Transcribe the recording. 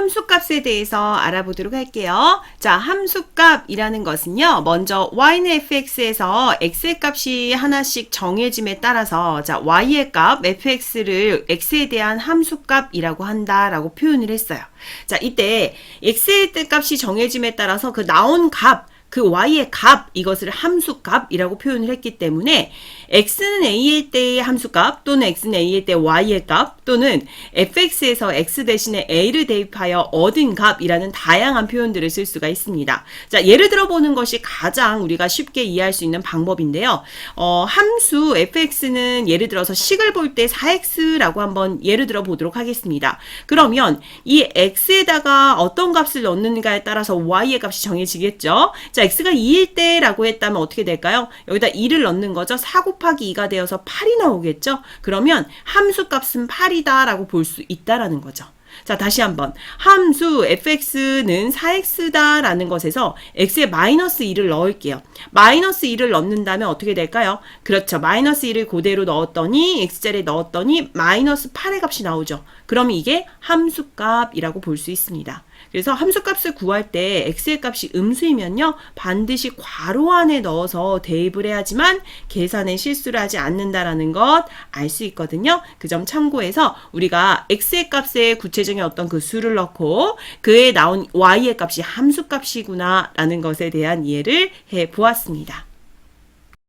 함수값에 대해서 알아보도록 할게요. 자, 함수값이라는 것은요. 먼저 y는 fx에서 x의 값이 하나씩 정해짐에 따라서 자, y의 값 fx를 x에 대한 함수값이라고 한다라고 표현을 했어요. 자, 이때 x의 값이 정해짐에 따라서 그 나온 값 그 y의 값 이것을 함수값이라고 표현을 했기 때문에 x는 a일 때의 함수값 또는 x는 a일 때 y의 값 또는 fx에서 x 대신에 a를 대입하여 얻은 값이라는 다양한 표현들을 쓸 수가 있습니다. 자 예를 들어 보는 것이 가장 우리가 쉽게 이해할 수 있는 방법인데요. 어, 함수 fx는 예를 들어서 식을 볼 때 4x라고 한번 예를 들어 보도록 하겠습니다. 그러면 이 x에다가 어떤 값을 넣는가에 따라서 y의 값이 정해지겠죠. 자, x가 2일 때라고 했다면 어떻게 될까요? 여기다 2를 넣는 거죠. 4 곱하기 2가 되어서 8이 나오겠죠. 그러면 함수 값은 8이다라고 볼 수 있다라는 거죠. 자, 다시 한번. 함수 fx는 4x다라는 것에서 x에 마이너스 2를 넣을게요. 마이너스 2를 넣는다면 어떻게 될까요? 그렇죠. 마이너스 2를 그대로 넣었더니 x자리에 넣었더니 마이너스 8의 값이 나오죠. 그럼 이게 함수값이라고 볼 수 있습니다. 그래서 함수값을 구할 때 x의 값이 음수이면요 반드시 괄호 안에 넣어서 대입을 해야지만 계산에 실수를 하지 않는다라는 것 알 수 있거든요. 그 점 참고해서 우리가 x의 값에 구 체적인 어떤 그 수를 넣고 그에 나온 y의 값이 함수 값이구나라는 것에 대한 이해를 해 보았습니다.